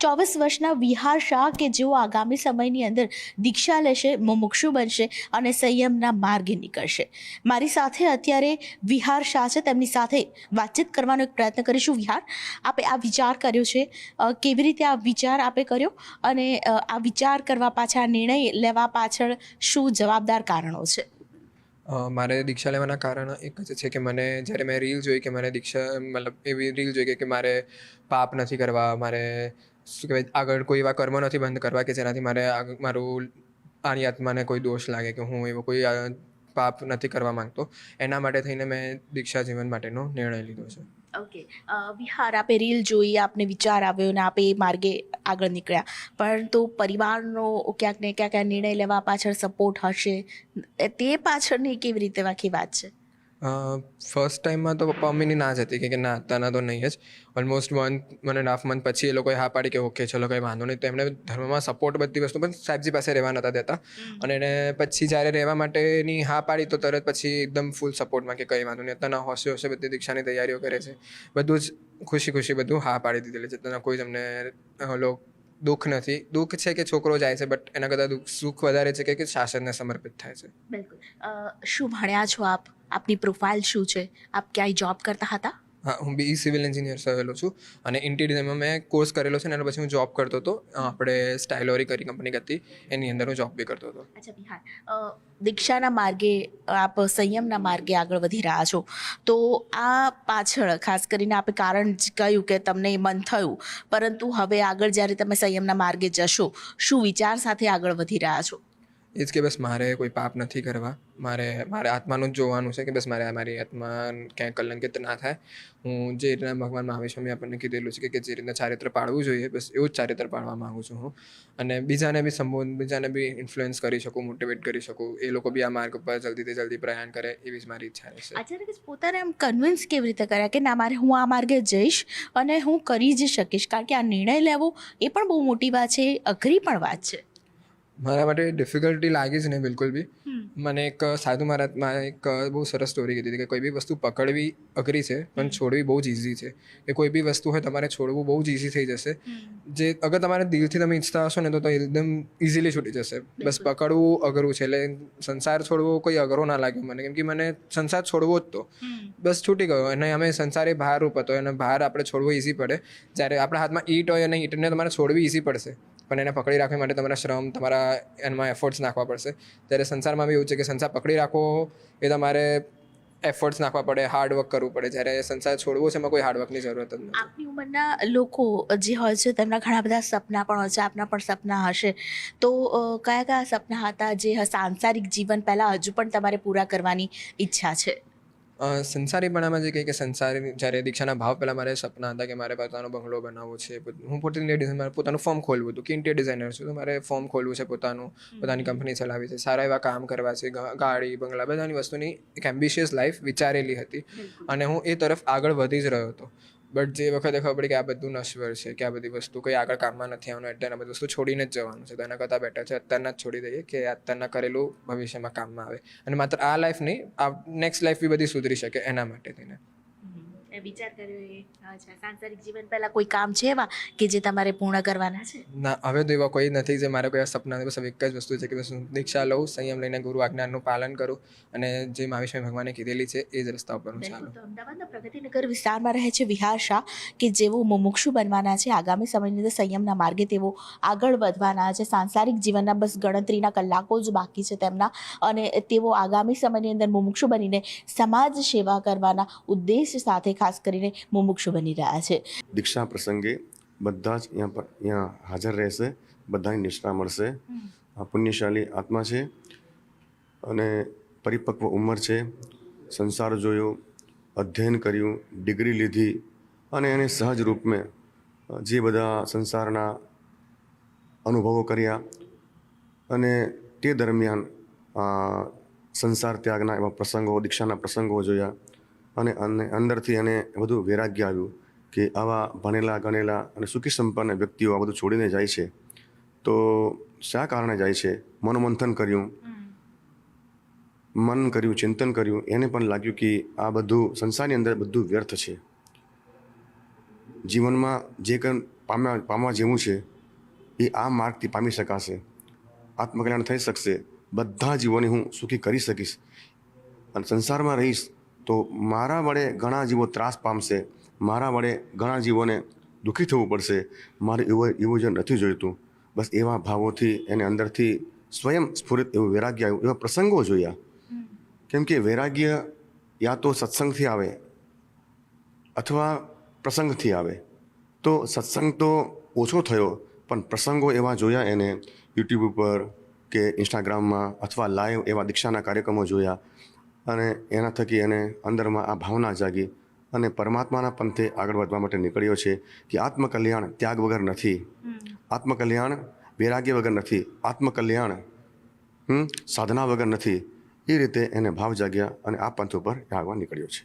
ચોવીસ વર્ષના વિહાર શાહ કે જેઓ આગામી સમયની અંદર દીક્ષા લેશે મુમુક્ષુ બનશે અને સંયમના માર્ગે નીકળશે. મારી સાથે અત્યારે વિહાર શાહ છે. તેમની સાથે વાતચીત કરવાનો એક પ્રયત્ન કરીશું. વિહાર, આપે આ વિચાર કર્યો છે. કેવી રીતે આ વિચાર આપે કર્યો? અને આ વિચાર કરવા પાછળ નિર્ણય લેવા પાછળ શું જવાબદાર કારણો છે? મારે દીક્ષા લેવાના કારણ એક જ છે કે મને જ્યારે મેં રીલ જોઈ કે મને દીક્ષા, મતલબ એવી રીલ જોઈ કે મારે પાપ નથી કરવા, મારે શું કહેવાય, આગળ કોઈ એવા કર્મ નથી બંધ કરવા કે જેનાથી મારે મારું આની આત્માને કોઈ દોષ લાગે કે હું એવો કોઈ પાપ નથી કરવા માંગતો. એના માટે થઈને મેં દીક્ષા જીવન માટેનો નિર્ણય લીધો છે. ઓકે વિહાર, આપે રીલ જોઈ, આપને વિચાર આવ્યો અને આપે એ માર્ગે આગળ નીકળ્યા. પરંતુ પરિવારનો ક્યાંક ને ક્યાંક નિર્ણય લેવા પાછળ સપોર્ટ હશે. તે પાછળની કેવી રીતે વાકી વાત છે? ફર્સ્ટ ટાઈમમાં તો પપ્પા મમ્મીની ના જ હતી કે- ના અત્યારના તો નહીં જ. Almost month one and half month પછી એ લોકોએ હા પાડી કે ઓકે ચલો કંઈ વાંધો નહીં. તો એમણે ધર્મમાં સપોર્ટ બધી વસ્તુ પણ સાહેબજી પાસે રહેવા નહોતા દેતા. અને એને પછી જ્યારે રહેવા માટેની હા પાડી તો તરત પછી એકદમ ફૂલ સપોર્ટમાં કે કંઈ વાંધો નહીં. અત્યારના હોશે હોશે બધી દીક્ષાની તૈયારીઓ કરે છે. બધું જ ખુશી ખુશી બધું હા પાડી દીધેલી છે. અત્યારના કોઈ અમને ઓલો દુઃખ નથી. દુઃખ છે કે છોકરો જાય છે બટ એના કરતાં દુઃખ, સુખ વધારે છે કે શાસનને સમર્પિત થાય છે. બિલકુલ. શું ભણ્યા છો આપ? આપની પ્રોફાઇલ શું છે? આપ ક્યાંય જોબ કરતા હતા? હા, હું બી સિવિલ એન્જિનિયર થયેલો છું અને ઇન્ટિરિયરમાં મેં કોર્સ કરેલો છે અને પછી હું જોબ કરતો હતો. આપણે સ્ટાઇલોરી કરી કંપની હતી એની અંદર હું જોબ બી કરતો હતો. અચ્છા દીક્ષાના માર્ગે, આપ સંયમના માર્ગે આગળ વધી રહ્યા છો. તો આ પાછળ, ખાસ કરીને આપે કારણ કહ્યું કે તમને મન થયું, પરંતુ હવે આગળ જ્યારે તમે સંયમના માર્ગે જશો, શું વિચાર સાથે આગળ વધી રહ્યા છો? એ જ કે બસ મારે કોઈ પાપ નથી કરવા. મારે મારે આત્માનું જ જોવાનું છે કે બસ મારે મારી આત્મા ક્યાંય કલંકિત ના થાય. હું જે રીતના ભગવાન મહાવીર સ્વામી આપણને કીધેલું છે કે- જે રીતના ચારિત્ર પાડવું જોઈએ, બસ એવું જ ચારિત્ર પાડવા માગું છું હું. અને બીજાને બી સંબોધ, બીજાને બી ઇન્ફ્લુઅન્સ કરી શકું મોટિવેટ કરી શકું. એ લોકો બી આ માર્ગ ઉપર જલ્દીથી જલ્દી પ્રયાણ કરે એવી જ મારી ઈચ્છા રહેશે. આચાર્ય પોતાને એમ કન્વિન્સ કેવી રીતે કર્યા કે ના, મારે હું આ માર્ગે જઈશ અને હું કરી જ શકીશ? કારણ કે આ નિર્ણય લેવો એ પણ બહુ મોટી વાત છે અઘરી પણ વાત છે. મારા માટે ડિફિકલ્ટી લાગી જ નહીં બિલકુલ બી. મને એક સાધુ મહારાજમાં એક બહુ સરસ સ્ટોરી કીધી હતી કે કોઈ બી વસ્તુ પકડવી અઘરી છે પણ છોડવી બહુ જ ઇઝી છે. કે કોઈ બી વસ્તુ હોય તમારે છોડવું બહુ જ ઇઝી થઈ જશે. જે અગર તમારે દિલથી તમે ઈચ્છતા હશો ને તો એકદમ ઇઝીલી છૂટી જશે. બસ પકડવું અઘરું છે એટલે સંસાર છોડવો કોઈ અઘરો ના લાગ્યો મને કેમ કે મને સંસાર છોડવો જ તો. બસ છૂટી ગયો અને અમે સંસાર એ ભારરૂપ હતો અને ભાર આપણે છોડવો ઇઝી પડે. જ્યારે આપણા હાથમાં ઈટ હોય અને ઈટને તમારે છોડવી ઇઝી પડશે. પણ એને પકડી રાખવા માટે તમારા શ્રમ, તમારા એમાં એફર્ટ્સ નાખવા પડશે. ત્યારે સંસારમાં બી એવું છે કે સંસાર પકડી રાખવો એ તમારે એફર્ટ્સ નાખવા પડે હાર્ડવર્ક કરવું પડે. જ્યારે સંસાર છોડવો છે એમાં કોઈ હાર્ડવર્કની જરૂરત જ નથી. આપની ઉંમરના લોકો જે હોય છે, તેમના ઘણા બધા સપના પણ હોય છે, આપના પણ સપના હશે. તો કયા કયા સપના હતા જે સાંસારિક જીવન પહેલાં હજુ પણ તમારે પૂરા કરવાની ઈચ્છા છે? સંસારીપણામાં જે કહે કે સંસારી જ્યારે દીક્ષાના ભાવ પહેલાં મારે સપના હતા કે મારે પોતાનો બંગલો બનાવવો છે હું પોતે ડિઝાઇન મારે પોતાનું ફોર્મ ખોલવું હતું કે ઇન્ટિયર ડિઝાઇનર છું તો મારે ફોર્મ ખોલવું છે પોતાનું પોતાની કંપની ચલાવી છે સારા એવા કામ કરવા છે ગાડી બંગલા બધાની વસ્તુની એક એમ્બિશિયસ લાઈફ વિચારેલી હતી. અને હું એ તરફ આગળ વધી જ રહ્યો હતો. બટ જે વખતે ખબર પડી કે આ બધું નશ્વર છે, કે આ બધી વસ્તુ કંઈ આગળ કામમાં નથી આવવાનું, એટલે આ બધી વસ્તુ છોડીને જ જવાનું છે. તો એના કરતાં બેટર છે, અત્યારના જ છોડી દઈએ કે અત્યારના કરેલું ભવિષ્યમાં કામમાં આવે. અને માત્ર આ લાઈફ નહીં, આ નેક્સ્ટ લાઈફ બી બધી સુધરી શકે એના માટે થઈને. એ વિચાર કર્યો અચ્છા. સાંસારિક જીવન પહેલાં કોઈ કામ છે એવા કે જે તમારે પૂર્ણ કરવાના છે? ના હવે તો એવા કોઈ નથી જે મારા કોઈ સપના બસ એક જ વસ્તુ છે કે બસ હું દીક્ષા લઉં સંયમ લઈને ગુરુ આજ્ઞાનું પાલન કરું અને જે મહાવિષ્ણુ ભગવાને કીધેલી છે એ જ રસ્તા ઉપર હું ચાલું. તો અમદાવાદના પ્રગતિનગર વિસ્તારમાં રહે છે વિહાર શાહ કે જેઓ મુમુક્ષુ બનવાના છે. આગામી સમયની અંદર સંયમના માર્ગે તેઓ આગળ વધવાના છે. સાંસારિક જીવનના બસ ગણતરીના કલાકો જ બાકી છે તેમના અને તેઓ આગામી સમયની અંદર મુમુક્ષુ બનીને સમાજ સેવા કરવાના ઉદ્દેશ સાથે ખાસ કરીને મુમુક્ષુ બની રહ્યા છે. દીક્ષા પ્રસંગે બધા જ અહીંયા પર અહીંયા હાજર રહેશે બધાની નિષ્ઠા મળશે. આ પુણ્યશાળી આત્મા છે અને પરિપક્વ ઉંમર છે. સંસાર જોયો અધ્યયન કર્યું ડિગ્રી લીધી અને એને સહજ રૂપમાં જે બધા સંસારના અનુભવો કર્યા અને તે દરમિયાન સંસાર ત્યાગના એવા પ્રસંગો દીક્ષાના પ્રસંગો જોયા. અને અંદરથી એને બધું વૈરાગ્ય આવ્યું કે આવા ભણેલા, ગણેલા અને સુખી સંપન્ન વ્યક્તિઓ આ બધું છોડીને જાય છે. તો શા કારણે જાય છે? મનોમંથન કર્યું. મન કર્યું, ચિંતન કર્યું. એને પણ લાગ્યું કે આ બધું સંસારની અંદર બધું વ્યર્થ છે. જીવનમાં જે કંઈ પામ્યા, પામવા જેવું છે, એ આ માર્ગથી પામી શકાશે. આત્મકલ્યાણ થઈ શકશે. બધા જીવોને હું સુખી કરી શકીશ. અને સંસારમાં રહીશ. તો મારા વડે ઘણા જીવો ત્રાસ પામશે, મારા વડે ઘણા જીવોને દુઃખી થવું પડશે. મારે એવો, એવું જે નથી જોઈતું. બસ એવા ભાવોથી, એને અંદરથી સ્વયં સ્ફુરિત એવું વૈરાગ્ય આવ્યું, એવા પ્રસંગો જોયા. કેમ કે વૈરાગ્ય યા તો સત્સંગથી આવે અથવા પ્રસંગથી આવે. તો સત્સંગ તો ઓછો થયો, પણ પ્રસંગો એવા જોયા એને યુટ્યુબ ઉપર કે ઇન્સ્ટાગ્રામમાં અથવા લાઈવ એવા દીક્ષાના કાર્યક્રમો જોયા. અને એના થકી એને અંદરમાં આ ભાવના જાગી અને પરમાત્માના પંથે આગળ વધવા માટે નીકળ્યો છે કે આત્મકલ્યાણ ત્યાગ વગર નથી. આત્મકલ્યાણ વૈરાગ્ય વગર નથી. આત્મકલ્યાણ સાધના વગર નથી. એ રીતે એને ભાવ જાગ્યા અને આ પંથ ઉપર આગવા નીકળ્યો છે.